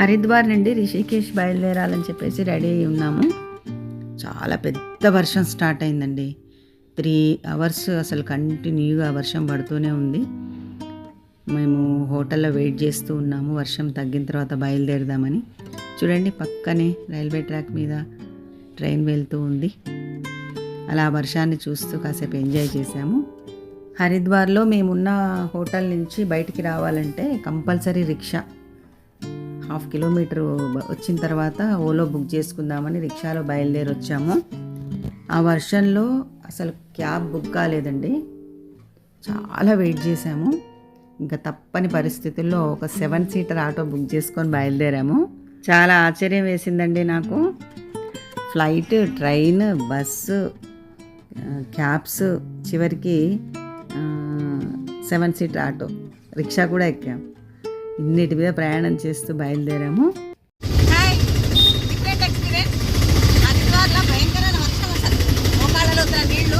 హరిద్వార్ నుండి రిషికేష్ బయలుదేరాలని చెప్పేసి రెడీ అయి ఉన్నాము. చాలా పెద్ద వర్షం స్టార్ట్ అయిందండి. త్రీ అవర్స్ అసలు కంటిన్యూగా వర్షం పడుతూనే ఉంది. మేము హోటల్లో వెయిట్ చేస్తూ ఉన్నాము. వర్షం తగ్గిన తర్వాత బయలుదేరదామని. చూడండి పక్కనే రైల్వే ట్రాక్ మీద ట్రైన్ వెళ్తూ ఉంది. అలా వర్షాన్ని చూస్తూ కాసేపు ఎంజాయ్ చేశాము. హరిద్వార్లో మేమున్న హోటల్ నుంచి బయటికి రావాలంటే కంపల్సరీ రిక్షా. హాఫ్ కిలోమీటర్ వచ్చిన తర్వాత ఓలో బుక్ చేసుకుందామని రిక్షాలో బయలుదేరి వచ్చాము. ఆ వర్షంలో అసలు క్యాబ్ బుక్ కాలేదండి. చాలా వెయిట్ చేసాము ఇంకా తప్పని పరిస్థితుల్లో ఒక సెవెన్ సీటర్ ఆటో బుక్ చేసుకొని బయలుదేరాము. చాలా ఆశ్చర్యం వేసిందండి నాకు. ఫ్లైట్ ట్రైన్ బస్సు క్యాబ్స్ చివరికి సెవెన్ సీటర్ ఆటో రిక్షా కూడా ఎక్కాం. ఇన్నిటి మీద ప్రయాణం చేస్తూ బయలుదేరాము. నీళ్ళు.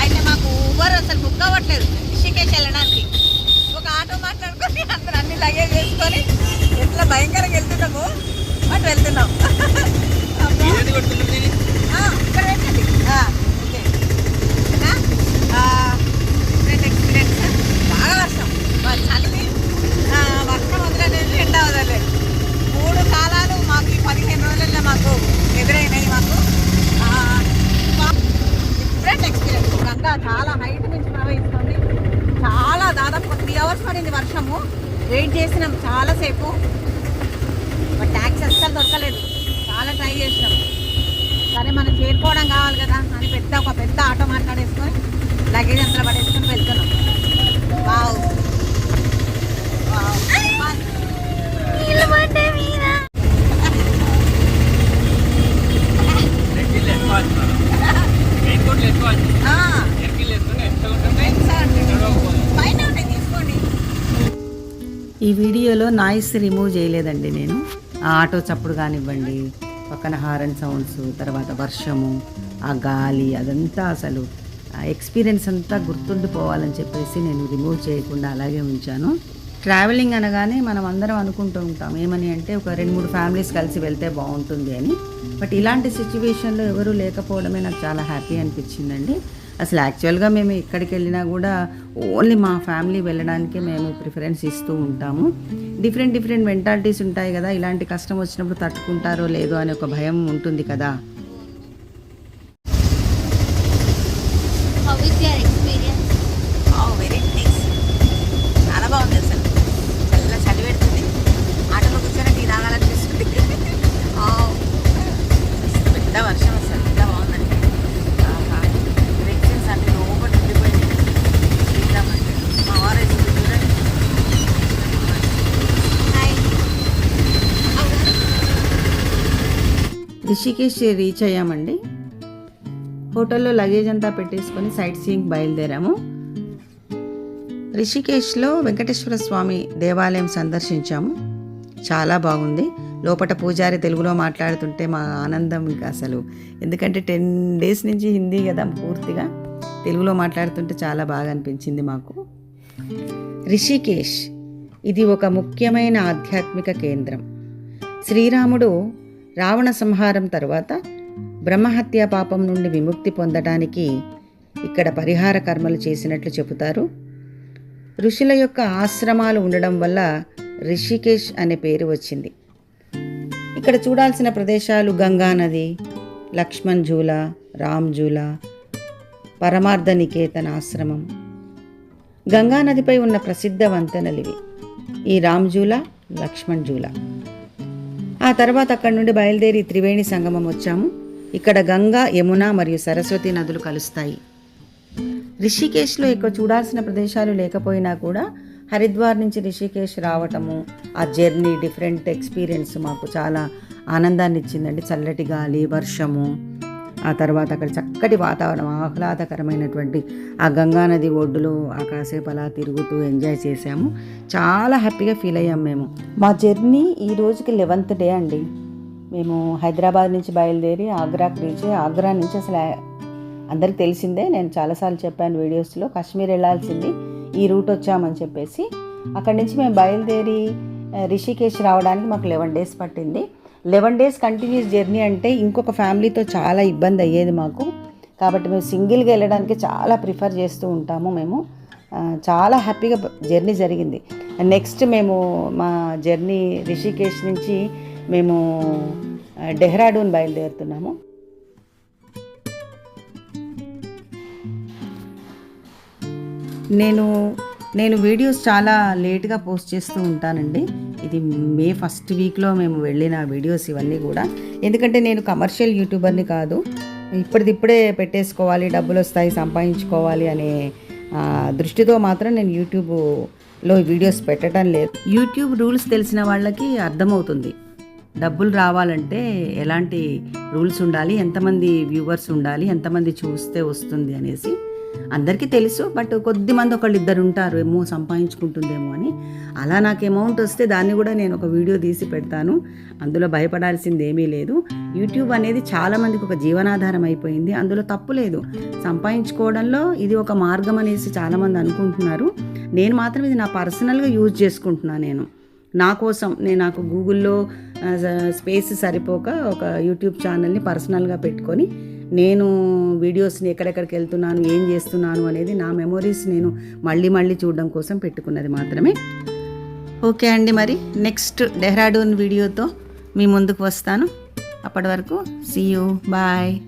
అయితే మాకు ఊబర్ అసలు బుక్ అవ్వట్లేదు. రిషికేష్ వెళ్ళడానికి. ఒక ఆటో మాట్లాడుకొని అందరూ అన్ని లగేజ్ వేసుకొని ఎట్లా భయంకరంగా వెళ్తున్నాము అటు వెళ్తున్నాం. ఆ, ఇక్కడ పెట్టండి. ఆ, ఓకే. ఓకేనా? ఆ, డిఫరెంట్ ఎక్స్పీరియన్స్ బాగా వర్షం బా- చలి ఆ, వర్షం వదలలేదు ఎండ వదలలేదు మూడు కాలాలు మాకు ఈ పదిహేను రోజుల్లో మాకు ఎదురైనాయి మాకు డిఫరెంట్ ఎక్స్పీరియన్స్ గంగా చాలా హైట్ నుంచి ప్రవహిస్తుంది చాలా దాదాపు త్రీ అవర్స్ పడింది వర్షము. వెయిట్ చేసినాం చాలాసేపు. బట్ ట్యాక్సీ అస్సలు దొరకలేదు. చాలా ట్రై చేసినాం. సరే మనం చేరుకోవడం కావాలి కదా అని పెద్ద ఒక పెద్ద ఆటో మాట్లాడేసుకొని లగేజ్ అంతా పడేసుకొని వెళ్తున్నాం వావ్ వావ్ ఆ, పైన ఉంటాయి తీసుకోండి ఈ వీడియోలో నాయిస్ రిమూవ్ చేయలేదండి నేను. ఆ ఆటో చప్పుడు కానివ్వండి పక్కన హారన్ సౌండ్స్ తర్వాత వర్షము ఆ గాలి అదంతా అసలు ఆ ఎక్స్పీరియన్స్ అంతా గుర్తుండిపోవాలని చెప్పేసి నేను రిమూవ్ చేయకుండా అలాగే ఉంచాను. ట్రావెలింగ్ అనగానే మనం అందరం అనుకుంటూ ఉంటాం ఏమని అంటే ఒక రెండు మూడు ఫ్యామిలీస్ కలిసి వెళ్తే బాగుంటుంది అని. బట్ ఇలాంటి సిచ్యువేషన్లో ఎవరూ లేకపోవడమే నాకు చాలా హ్యాపీ అనిపించిందండి. అసలు యాక్చువల్గా మేము ఎక్కడికి వెళ్ళినా కూడా ఓన్లీ మా ఫ్యామిలీ వెళ్ళడానికే మేము ప్రిఫరెన్స్ ఇస్తూ ఉంటాము. డిఫరెంట్ డిఫరెంట్ మెంటాలిటీస్ ఉంటాయి కదా ఇలాంటి కష్టం వచ్చినప్పుడు తట్టుకుంటారో లేదో అనే ఒక భయం ఉంటుంది కదా. How is your experience? Very nice చాలా బాగుంది. రిషికేష్ రీచ్ అయ్యామండి. హోటల్లో లగేజ్ అంతా పెట్టేసుకొని సైట్ సీయింగ్ బయలుదేరాము. రిషికేష్లో వెంకటేశ్వర స్వామి దేవాలయం సందర్శించాము. చాలా బాగుంది. లోపల పూజారి తెలుగులో మాట్లాడుతుంటే మా ఆనందం ఇంకా అసలు. ఎందుకంటే టెన్ డేస్ నుంచి హిందీ కదా పూర్తిగా. తెలుగులో మాట్లాడుతుంటే చాలా బాగా అనిపించింది మాకు. రిషికేష్ ఇది ఒక ముఖ్యమైన ఆధ్యాత్మిక కేంద్రం. శ్రీరాముడు రావణ సంహారం తర్వాత బ్రహ్మహత్య పాపం నుండి విముక్తి పొందడానికి ఇక్కడ పరిహార కర్మలు చేసినట్లు చెబుతారు. ఋషుల యొక్క ఆశ్రమాలు ఉండడం వల్ల రిషికేష్ అనే పేరు వచ్చింది. ఇక్కడ చూడాల్సిన ప్రదేశాలు గంగా నది లక్ష్మణ్ జూల రామ్ జూల పరమార్థ నికేతన్ ఆశ్రమం. గంగా నదిపై ఉన్న ప్రసిద్ధ వంతెనలివి ఈ రామ్ జూలా లక్ష్మణ్ జూలా. ఆ తర్వాత అక్కడి నుండి బయలుదేరి త్రివేణి సంగమం వచ్చాము. ఇక్కడ గంగా యమున మరియు సరస్వతి నదులు కలుస్తాయి. రిషికేశ్లో ఎక్కువ చూడాల్సిన ప్రదేశాలు లేకపోయినా కూడా హరిద్వార్ నుంచి రిషికేశ్ రావటము ఆ జర్నీ డిఫరెంట్ ఎక్స్పీరియన్స్ మాకు చాలా ఆనందాన్ని ఇచ్చిందండి చల్లటి గాలి వర్షము. ఆ తర్వాత అక్కడ చక్కటి వాతావరణం ఆహ్లాదకరమైనటువంటి ఆ గంగా నది ఒడ్డులో ఆ కాసేపు అలా తిరుగుతూ ఎంజాయ్ చేసాము చాలా హ్యాపీగా ఫీల్ అయ్యాము మేము. మా జర్నీ ఈ రోజుకి లెవెన్త్ డే అండి. మేము హైదరాబాద్ నుంచి బయలుదేరి ఆగ్రాకి రీచ్ ఆగ్రా నుంచి అసలు అందరికి తెలిసిందే నేను చాలాసార్లు చెప్పాను వీడియోస్లో కాశ్మీర్ వెళ్ళాల్సింది ఈ రూట్ వచ్చామని చెప్పేసి. అక్కడి నుంచి మేము బయలుదేరి రిషికేష్ రిషికేశ్ రావడానికి మాకు లెవెన్ డేస్ పట్టింది. లెవెన్ డేస్ కంటిన్యూస్ జర్నీ అంటే ఇంకొక ఫ్యామిలీతో చాలా ఇబ్బంది అయ్యేది మాకు. కాబట్టి మేము సింగిల్గా వెళ్ళడానికి చాలా ప్రిఫర్ చేస్తూ ఉంటాము మేము. చాలా హ్యాపీగా జర్నీ జరిగింది. నెక్స్ట్ మేము మా జర్నీ రిషికేష్ నుంచి మేము డెహ్రాడూన్ బయలుదేరుతున్నాము. నేను నేను వీడియోస్ చాలా లేట్గా పోస్ట్ చేస్తూ ఉంటానండి. ఇది మే ఫస్ట్ వీక్లో మేము వెళ్ళిన వీడియోస్ ఇవన్నీ కూడా. ఎందుకంటే నేను కమర్షియల్ యూట్యూబర్ని కాదు. ఇప్పటిదిప్పుడే పెట్టేసుకోవాలి డబ్బులు వస్తాయి సంపాదించుకోవాలి అనే దృష్టితో మాత్రం నేను యూట్యూబ్లో వీడియోస్ పెట్టడం లేదు. యూట్యూబ్ రూల్స్ తెలిసిన వాళ్ళకి అర్థమవుతుంది. డబ్బులు రావాలంటే ఎలాంటి రూల్స్ ఉండాలి ఎంతమంది వ్యూవర్స్ ఉండాలి ఎంతమంది చూస్తే వస్తుంది అనేసి. అందరికీ తెలుసు బట్ కొద్ది మంది ఒకళ్ళు ఇద్దరు ఉంటారు ఏమో సంపాదించుకుంటుందేమో అని. అలా నాకు అమౌంట్ వస్తే దాన్ని కూడా నేను ఒక వీడియో తీసి పెడతాను. అందులో భయపడాల్సింది ఏమీ లేదు. యూట్యూబ్ అనేది చాలామందికి ఒక జీవనాధారం అయిపోయింది. అందులో తప్పు లేదు. సంపాదించుకోవడంలో ఇది ఒక మార్గం అనేసి చాలామంది అనుకుంటున్నారు. నేను మాత్రం ఇది నా పర్సనల్గా యూజ్ చేసుకుంటున్నాను నేను. నా కోసం నేను నాకు గూగుల్లో స్పేస్ సరిపోక ఒక యూట్యూబ్ ఛానల్ని పర్సనల్గా పెట్టుకొని నేను వీడియోస్ని ఎక్కడెక్కడికి వెళ్తున్నాను ఏం చేస్తున్నాను అనేది నా మెమొరీస్ నేను మళ్ళీ మళ్ళీ చూడడం కోసం పెట్టుకున్నది మాత్రమే. ఓకే అండి మరి నెక్స్ట్ డెహ్రాడూన్ వీడియోతో మీ ముందుకు వస్తాను. అప్పటి వరకు సీ యూ బాయ్